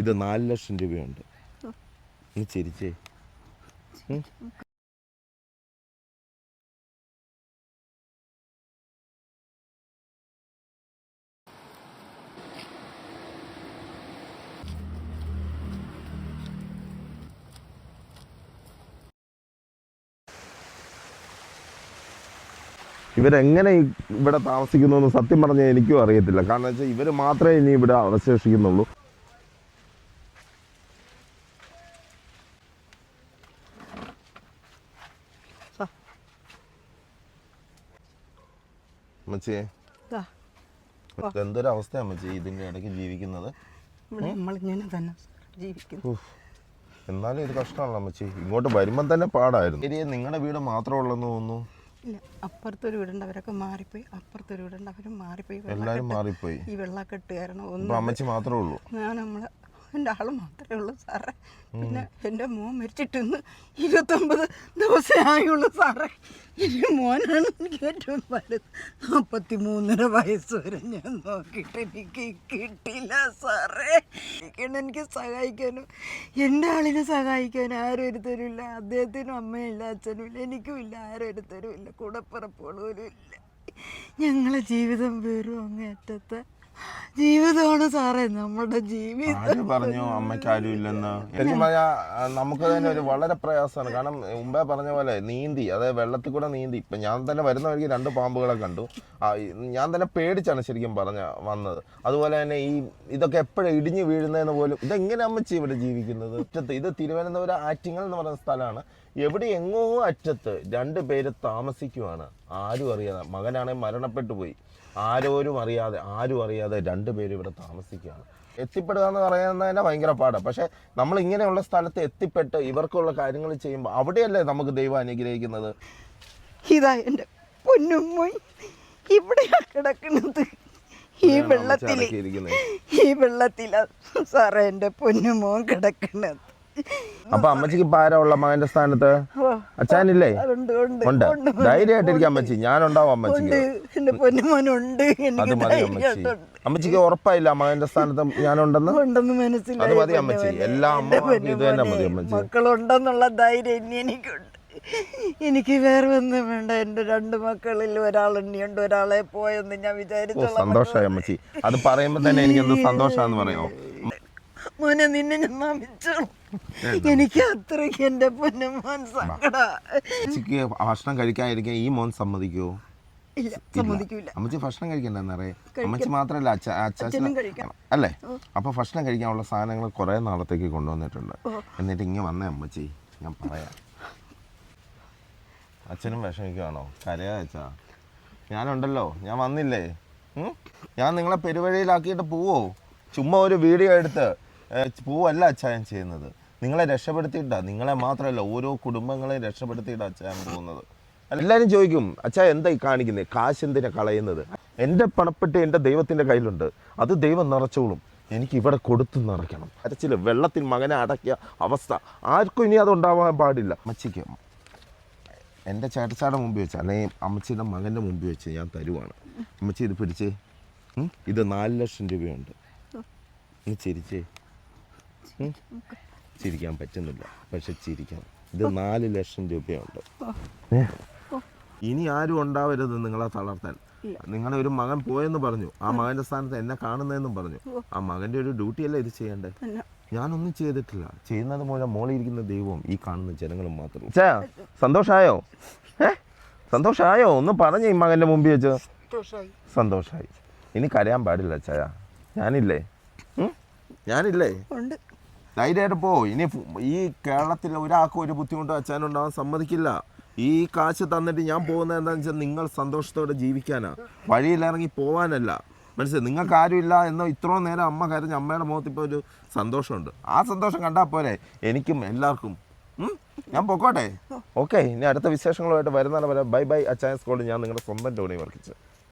ഇത് നാല് ലക്ഷം രൂപയുണ്ട്. നീ ചിരിച്ചേ? ഇവരെങ്ങനെ ഇവിടെ താമസിക്കുന്നു എന്ന് സത്യം പറഞ്ഞാൽ എനിക്കും അറിയത്തില്ല. കാരണം വെച്ചാൽ ഇവർ മാത്രമേ ഇനി ഇവിടെ അവശേഷിക്കുന്നുള്ളൂ. അമ്മച്ചിയെ ദാ, എന്തൊരു അവസ്ഥയാണ് അമ്മച്ചി ഇതിന്റെ ഇടയ്ക്ക് ജീവിക്കുന്നത്? നമ്മളിങ്ങനെ തന്നെ ജീവിക്കുന്നു. എന്നാലും ഇത് കഷ്ടമാണല്ലോ അമ്മച്ചി ഇങ്ങോട്ട് വരുമ്പം തന്നെ പാടായിരുന്നു. ശരി നിങ്ങളുടെ വീട് മാത്രമേ ഉള്ളെന്ന് തോന്നുന്നു. ഇല്ല അപ്പുറത്തൊരു വീടുണ്ട് അവരൊക്കെ മാറിപ്പോയി. അപ്പുറത്തൊരു വീടുണ്ട് അവരും മാറിപ്പോയി. എല്ലാവരും മാറിപ്പോയി. ഈ വെള്ളക്കെട്ട് കാരണം ഒന്നും അമ്മച്ചി മാത്രമേ ഉള്ളൂ. ഞാൻ നമ്മളെ എന്റെ ആൾ മാത്രമേ ഉള്ളൂ സാറേ. പിന്നെ എന്റെ മോൻ മരിച്ചിട്ട് ഇന്ന് ഇരുപത്തൊമ്പത് ദിവസമേ ആയുള്ളൂ സാറേ. എന്റെ മോനാണ് എനിക്ക് ഏറ്റവും വലുത്. നാൽപ്പത്തി മൂന്നര വയസ്സ് വരെ ഞാൻ നോക്കിയിട്ട് എനിക്ക് കിട്ടില്ല സാറേ. എനിക്ക് സഹായിക്കാനും എന്റെ ആളിനെ സഹായിക്കാനും ആരും ഒരു തരുമില്ല അദ്ദേഹത്തിനും അമ്മയില്ല അച്ഛനും ഇല്ല എനിക്കും ഇല്ല ആരും ഒരു തരുമില്ല കൂടപ്പിറപ്പുകളും ഇല്ല. ഞങ്ങളെ ജീവിതം വെറും അങ്ങേറ്റത്തെ ജീവിതമാണ് സാറേ നമ്മുടെ ജീവിതം. പറഞ്ഞു അമ്മയ്ക്ക് ആരും ഇല്ലെന്ന് ശരിക്കും നമുക്ക് തന്നെ ഒരു വളരെ പ്രയാസമാണ്. കാരണം മുമ്പേ പറഞ്ഞ പോലെ നീന്തി അതായത് വെള്ളത്തിൽ കൂടെ നീന്തി. ഇപ്പൊ ഞാൻ തന്നെ വരുന്ന വഴിക്ക് രണ്ട് പാമ്പുകളെ കണ്ടു. ഞാൻ തന്നെ പേടിച്ചാണ് ശരിക്കും പറഞ്ഞ വന്നത്. അതുപോലെ തന്നെ ഈ ഇതൊക്കെ എപ്പോഴും ഇടിഞ്ഞു വീഴുന്നതെന്ന് പോലും ഇതെങ്ങനെ അമ്മച്ചി ഇവിടെ ജീവിക്കുന്നത്? ഇത് തിരുവനന്തപുരം ആറ്റിങ്ങൽ എന്ന് പറയുന്ന സ്ഥലമാണ്. എവിടെ എങ്ങോ അറ്റത്ത് രണ്ട് പേര് താമസിക്കുവാണ്. ആരും അറിയാതെ മകനാണെങ്കിൽ മരണപ്പെട്ടു പോയി. ആരോരും അറിയാതെ ആരും അറിയാതെ രണ്ടുപേരും ഇവിടെ താമസിക്കുകയാണ്. എത്തിപ്പെടുക എന്ന് പറയുന്നത് തന്നെ ഭയങ്കര പാടാണ് പക്ഷെ നമ്മൾ ഇങ്ങനെയുള്ള സ്ഥലത്ത് എത്തിപ്പെട്ട് ഇവർക്കുള്ള കാര്യങ്ങൾ ചെയ്യുമ്പോൾ അവിടെയല്ലേ നമുക്ക് ദൈവം അനുഗ്രഹിക്കുന്നത്? ഇതാ എന്റെ പൊന്നുമ്മോയ് ഇവിടെയാ കിടക്കുന്നത്. ഈ വെള്ളത്തിൽ ഈ വെള്ളത്തിലാ സാറേ എന്റെ പൊന്നുമോൻ കിടക്കുന്നത്. അപ്പൊ അമ്മച്ചിക്ക് ഭാരമുള്ള ഉള്ള മകന്റെ സ്ഥാനത്ത്? അച്ഛനില്ലേ? ഉണ്ട് ധൈര്യമായിട്ടിരിക്കും അമ്മച്ചി. ഞാനുണ്ടാവും അമ്മച്ചിക്ക്. അത് മതി അമ്മച്ചി. അമ്മച്ചിക്ക് ഉറപ്പായില്ല മകന്റെ സ്ഥാനത്ത് ഞാനുണ്ടെന്ന്? അത് മതി അമ്മച്ചി. എല്ലാ അമ്മ ഇത് തന്നെ മതി. അമ്മച്ചി. മക്കളുണ്ടെന്നുള്ള ധൈര്യം എനിക്കുണ്ട്. എനിക്ക് വേറെ ഒന്നും വേണ്ട. എന്റെ രണ്ട് മക്കളിൽ ഒരാൾ ഇനിയുണ്ട്. ഒരാളെ പോയെന്ന് ഞാൻ വിചാരിച്ചു സന്തോഷമായി അമ്മച്ചി. അത് പറയുമ്പോ തന്നെ എനിക്ക് എന്ത് സന്തോഷാന്ന് പറയാമോ? മോനെ നിന്നെ ഞാൻ നമിച്ചോളൂ എനിക്ക് അത്രയ്ക്ക് എന്റെ പൊന്നുമോൻ സങ്കട. അമ്മച്ചിക്ക് ഭക്ഷണം കഴിക്കാതിരിക്കാൻ ഈ മോൻ സമ്മതിക്കുമോ ഇല്ല സമ്മതിക്കൂല. അമ്മച്ചി ഭക്ഷണം കഴിക്കണ്ടെന്നറിയേ അമ്മച്ചി മാത്രല്ല അച്ഛ അച്ഛനും കഴിക്കണം. അല്ലേ? അപ്പൊ ഭക്ഷണം കഴിക്കാനുള്ള സാധനങ്ങൾ കുറെ നാളത്തേക്ക് കൊണ്ടുവന്നിട്ടുണ്ട്. എന്നിട്ട് ഇങ്ങനെ വന്നേ അമ്മച്ചി. ഞാൻ പറയാം. അച്ഛനും വിഷമിക്കുവാണോ? കരയാ അച്ഛാ. ഞാനുണ്ടല്ലോ. ഞാൻ വന്നില്ലേ? ഞാൻ നിങ്ങളെ പെരുവഴിയിലാക്കിയിട്ട് പോവോ? ചുമ്മാ ഒരു വീഡിയോ എടുത്ത്. പോവല്ല അച്ഛാ ഞാൻ ചെയ്യുന്നത്. നിങ്ങളെ രക്ഷപ്പെടുത്തിയിട്ടാ നിങ്ങളെ മാത്രമല്ല ഓരോ കുടുംബങ്ങളെയും രക്ഷപ്പെടുത്തിയിട്ടാ അച്ഛാ ഞാൻ പോകുന്നത് എല്ലാവരും ചോദിക്കും അച്ഛാ എന്താ ഈ കാണിക്കുന്നത് കാശ് എന്തിനാ കളയുന്നത്? എന്റെ പണപ്പെട്ടി എന്റെ ദൈവത്തിന്റെ കയ്യിലുണ്ട്. അത് ദൈവം നിറച്ചോളും. എനിക്ക് ഇവിടെ കൊടുത്തു നിറയ്ക്കണം. അരച്ചിൽ വെള്ളത്തിൽ മകനെ അടക്കിയ അവസ്ഥ. ആർക്കും ഇനി അത് ഉണ്ടാവാൻ പാടില്ല. അമ്മച്ചിക്ക് എന്റെ ചേട്ടച്ചാടെ മുമ്പിൽ വെച്ച് അല്ലെങ്കിൽ അമ്മച്ചിയുടെ മകന്റെ മുമ്പിൽ വെച്ച് ഞാൻ തരുവാണ്. അമ്മച്ചി ഇത് പിടിച്ച്. ഇത് നാല് ലക്ഷം രൂപയുണ്ട്. ചിരിച്ചേ? ചിരിക്കാൻ പറ്റുന്നില്ല. പക്ഷെ ചിരിക്കണം. ഇത് നാല് ലക്ഷം രൂപയുണ്ട്? ഇനി ആരും ഉണ്ടാവരുത് നിങ്ങളെ തളർത്താൻ. നിങ്ങളുടെ ഒരു മകൻ പോയെന്ന് പറഞ്ഞു. ആ മകന്റെ സ്ഥാനത്ത് എന്നെ കാണുന്നതെന്നും പറഞ്ഞു. ആ മകന്റെ ഒരു ഡ്യൂട്ടിയല്ല ഇത് ചെയ്യേണ്ടത് ഞാനൊന്നും ചെയ്തിട്ടില്ല. ചെയ്യുന്നത് മൂലം മോളിയിരിക്കുന്ന ദൈവവും ഈ കാണുന്ന ജനങ്ങളും മാത്രം. ചേ സന്തോഷമായോ ഏ? സന്തോഷായോ? ഒന്ന് പറഞ്ഞു ഈ മകന്റെ മുമ്പിൽ വെച്ച്. സന്തോഷമായി സന്തോഷായി. ഇനി കരയാൻ പാടില്ല ചായ ഞാനില്ലേ? ഞാനില്ലേ? ഉണ്ട്. ധൈര്യമായിട്ട് പോ. ഇനി ഈ കേരളത്തിൽ ഒരാൾക്കും ഒരു ബുദ്ധിമുട്ട് അച്ഛനുണ്ടാവാൻ സമ്മതിക്കില്ല. ഈ കാശ് തന്നിട്ട് ഞാൻ പോകുന്നത് എന്താണെന്ന് വെച്ചാൽ നിങ്ങൾ സന്തോഷത്തോടെ ജീവിക്കാനാ. വഴിയിലിറങ്ങി പോവാനല്ല. മനസ്സിലായി? നിങ്ങൾക്ക് ആരുമില്ല എന്ന് ഇത്രയും നേരം അമ്മ കരഞ്ഞ് അമ്മയുടെ മുഖത്ത് ഇപ്പോൾ ഒരു സന്തോഷമുണ്ട്. ആ സന്തോഷം കണ്ടാൽ പോരെ. എനിക്കും എല്ലാവർക്കും. ഞാൻ പൊക്കോട്ടെ? ഓക്കെ. ഇനി അടുത്ത വിശേഷങ്ങളുമായിട്ട് വരുന്നതാണ് വരെ. Bye bye. അച്ചായ സ്കൂളിൽ ഞാൻ നിങ്ങളുടെ സ്വന്തം ടോണി വർക്കിച്ച്